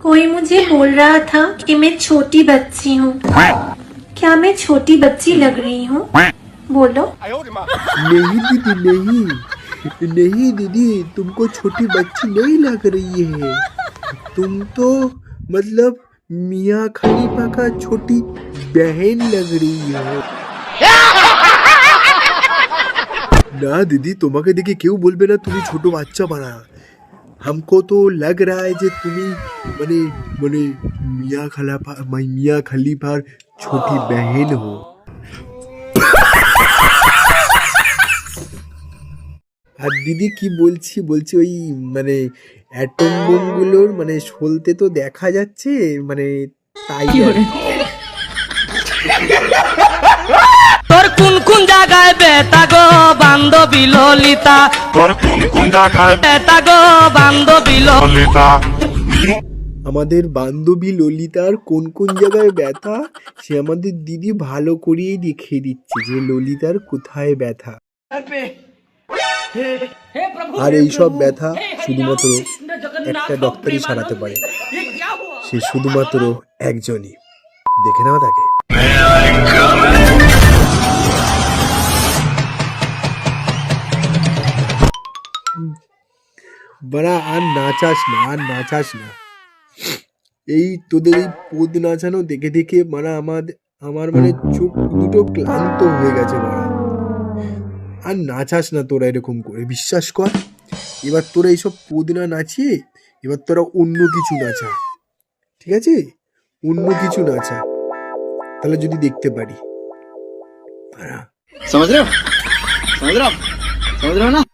कोई मुझे बोल रहा था कि मैं छोटी बच्ची हूँ क्या मैं छोटी बच्ची लग रही हूँ बोलो नहीं दीदी नहीं नहीं दीदी तुमको छोटी बच्ची नहीं लग रही है तुम तो मतलब मियाँ खलीफा का छोटी बहन लग रही हो না দিদি তোমাকে দেখে কেউ বলবে না তুমি ছোট বাচ্চা বানা हमको तो लग रहा है যে তুমি মানে মানে মিয়া খালাফা মিয়া খলিফার ছোটি बहन हो আর দিদি কি বলছি বলছি ওই মানে অ্যাটম বোমগুলোর মানে সলতে তো দেখা যাচ্ছে মানে তাই বান্ধবী ললিতা। তোর বেতা গো বান্ধবী ললিতা। আমাদের বান্ধবী ললিতার কোন কোন জায়গায় ব্যথা সে আমাদের দিদি ভালো করেই দেখিয়ে দিচ্ছে যে ললিতার কোথায় ব্যথা। আর এই সব ব্যথা শুধুমাত্র একটা ডক্টরই সারাতে পারে। সে শুধুমাত্র একজনই। দেখে নেওয়া তাকে। বাড়া, আর নাচাস না, আর নাচাস না। এই তোদের এই পদ নাচানো দেখে দেখে মানে আমার আমার মানে চোখ দুটো ক্লান্ত হয়ে গেছে বাড়া। আর নাচাস না তোরা এরকম করে, বিশ্বাস কর। এবার তোরা এইসব পোদ না নাচিয়ে, এবার তোরা অন্য কিছু নাচা। ঠিক আছে? অন্য কিছু নাচা। তাহলে যদি দেখতে পারি। সমুদ্র সমুদ্র সমুদ্র না?